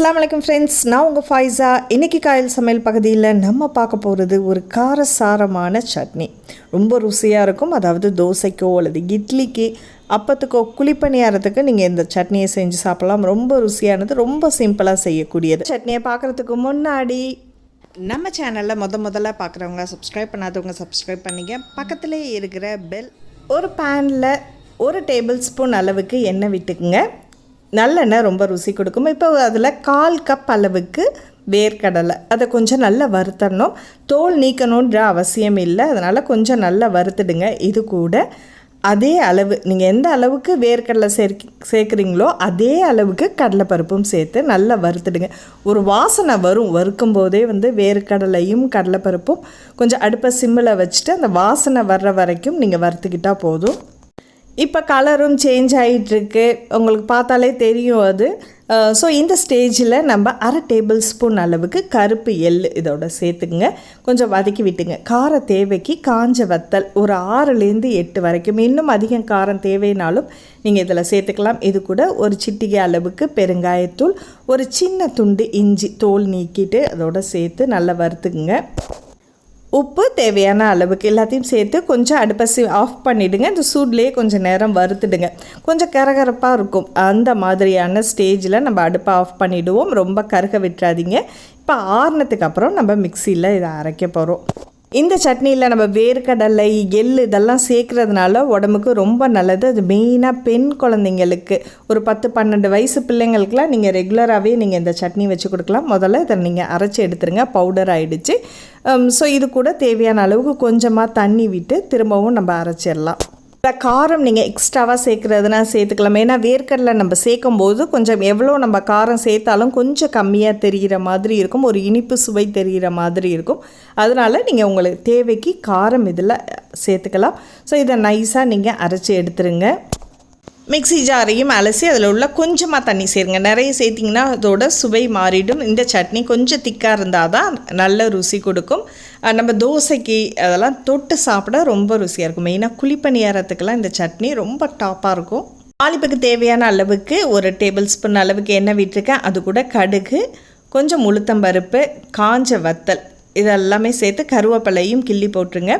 அஸ்லாம் வலைக்கம் ஃப்ரெண்ட்ஸ் நான் உங்கள் ஃபாய்ஸா. இன்றைக்கி காயல் சமையல் பகுதியில் நம்ம பார்க்க போகிறது ஒரு காரசாரமான சட்னி. ரொம்ப ருசியாக இருக்கும். அதாவது தோசைக்கோ அல்லது இட்லிக்கு அப்பத்துக்கோ குழிப்பணியாரத்துக்கு நீங்கள் இந்த சட்னியை செஞ்சு சாப்பிடலாம். ரொம்ப ருசியானது ரொம்ப சிம்பிளாக செய்யக்கூடியது. சட்னியை பார்க்குறதுக்கு முன்னாடி நம்ம சேனலில் முத முதல்ல பார்க்குறவங்க சப்ஸ்கிரைப் பண்ணாதவங்க சப்ஸ்கிரைப் பண்ணிங்க பக்கத்துலேயே இருக்கிற பெல் ஒரு பேனில் ஒரு டேபிள் ஸ்பூன் அளவுக்கு எண்ணெய் விட்டுக்குங்க. நல்லெண்ணெய் ரொம்ப ருசி கொடுக்கும். இப்போ அதில் கால் கப் அளவுக்கு வேர்க்கடலை. அதை கொஞ்சம் நல்லா வறுத்தடணும் தோல் நீக்கணுன்ற அவசியம் இல்லை. அதனால் கொஞ்சம் நல்லா வறுத்துடுங்க. இது கூட அதே அளவு நீங்கள் எந்த அளவுக்கு வேர்க்கடலை சேர்க்கி சேர்க்குறீங்களோ அதே அளவுக்கு கடலைப்பருப்பும் சேர்த்து நல்லா வறுத்துடுங்க. ஒரு வாசனை வரும். வறுக்கும் போதே வந்து வேர்க்கடலையும் கடலைப்பருப்பும் கொஞ்சம் அடுப்பை சிம்மில் வச்சுட்டு அந்த வாசனை வர்ற வரைக்கும் நீங்கள் வறுத்துக்கிட்டால் போதும். இப்போ கலரும் சேஞ்ச் ஆகிட்டுருக்கு உங்களுக்கு பார்த்தாலே தெரியும் அது. ஸோ இந்த ஸ்டேஜில் நம்ம அரை டேபிள் ஸ்பூன் அளவுக்கு கருப்பு எள் இதோட சேர்த்துக்குங்க. கொஞ்சம் வதக்கி விட்டுங்க. கார தேவைக்கு காஞ்ச வத்தல் ஒரு ஆறுலேருந்து எட்டு வரைக்கும். இன்னும் அதிகம் காரம் தேவைனாலும் நீங்கள் இதில் சேர்த்துக்கலாம். இது கூட ஒரு சிட்டிகை அளவுக்கு பெருங்காயத்தூள் ஒரு சின்ன துண்டு இஞ்சி தோல் நீக்கிட்டு அதோட சேர்த்து நல்லா வறுத்துக்குங்க. உப்பு தேவையான அளவுக்கு எல்லாத்தையும் சேர்த்து கொஞ்சம் அடுப்பை ஆஃப் பண்ணிவிடுங்க இந்த சூட்லேயே கொஞ்சம் நேரம் வறுத்துடுங்க. கொஞ்சம் கரகரப்பாக இருக்கும். அந்த மாதிரியான ஸ்டேஜில் நம்ம அடுப்பை ஆஃப் பண்ணிவிடுவோம் ரொம்ப கருக விட்டுறாதீங்க. இப்போ ஆறுனதுக்கு அப்புறம் நம்ம மிக்சியில் இதை அரைக்க போகிறோம் இந்த சட்னியில் நம்ம வேர்க்கடலை எள் இதெல்லாம் சேர்க்குறதுனால உடம்புக்கு ரொம்ப நல்லது. அது மெயினாக பெண் குழந்தைங்களுக்கு. ஒரு பத்து பன்னெண்டு வயசு பிள்ளைங்களுக்குலாம் நீங்கள் ரெகுலராகவே நீங்கள் இந்த சட்னி வச்சு கொடுக்கலாம். முதல்ல இதை நீங்கள் அரைச்சி எடுத்துருங்க. பவுடர் ஆகிடுச்சு ஸோ இது கூட தேவையான அளவுக்கு கொஞ்சமாக தண்ணி விட்டு திரும்பவும் நம்ம அரைச்சிடலாம். காரம் நீங்கள் எக்ஸ்ட்ராவாக சேர்க்குறதுனா சேர்த்துக்கலாம். ஏன்னா வேர்க்கடலை நம்ம சேர்க்கும் போது கொஞ்சம் எவ்வளோ நம்ம காரம் சேர்த்தாலும் கொஞ்சம் கம்மியாக தெரிகிற மாதிரி இருக்கும். ஒரு இனிப்பு சுவை தெரிகிற மாதிரி இருக்கும். அதனால் நீங்கள் உங்களுக்கு தேவைக்கு காரம் இதில் சேர்த்துக்கலாம். ஸோ இதை நைஸாக நீங்கள் அரைச்சி எடுத்துருங்க. மிக்சி ஜாரையும் அலசி அதில் உள்ள கொஞ்சமாக தண்ணி சேருங்க. நிறைய சேர்த்திங்கன்னா அதோட சுவை மாறிடும். இந்த சட்னி கொஞ்சம் திக்காக இருந்தால் தான் நல்ல ருசி கொடுக்கும். நம்ம தோசைக்கு அதெல்லாம் தொட்டு சாப்பிட ரொம்ப ருசியாக இருக்கும். மெயினாக குழிப்பணியாரத்துக்கெல்லாம் இந்த சட்னி ரொம்ப டாப்பாக இருக்கும். தாளிப்புக்கு தேவையான அளவுக்கு ஒரு டேபிள் ஸ்பூன் அளவுக்கு எண்ணெய் விட்டுருக்கேன். அது கூட கடுகு கொஞ்சம் உளுத்தம்பருப்பு காஞ்ச வத்தல். இதெல்லாமே சேர்த்து கருவேப்பிலையும் கிள்ளி போட்டுருங்க.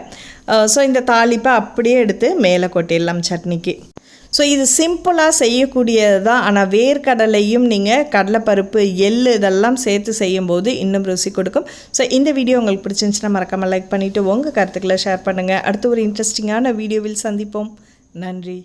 ஸோ இந்த தாளிப்பை அப்படியே எடுத்து மேலே கொட்டிடலாம் சட்னிக்கு. ஸோ இது சிம்பிளாக செய்யக்கூடியது தான் ஆனால் வேர்க்கடலையும் நீங்கள் கடலைப்பருப்பு எள் இதெல்லாம் சேர்த்து செய்யும்போது இன்னும் ருசி கொடுக்கும். ஸோ இந்த வீடியோ உங்களுக்கு பிடிச்சிருந்துச்சுன்னா மறக்காமல் லைக் பண்ணிவிட்டு உங்கள் கருத்துக்களை ஷேர் பண்ணுங்கள் அடுத்து ஒரு இன்ட்ரெஸ்டிங்கான வீடியோவில் சந்திப்போம். நன்றி.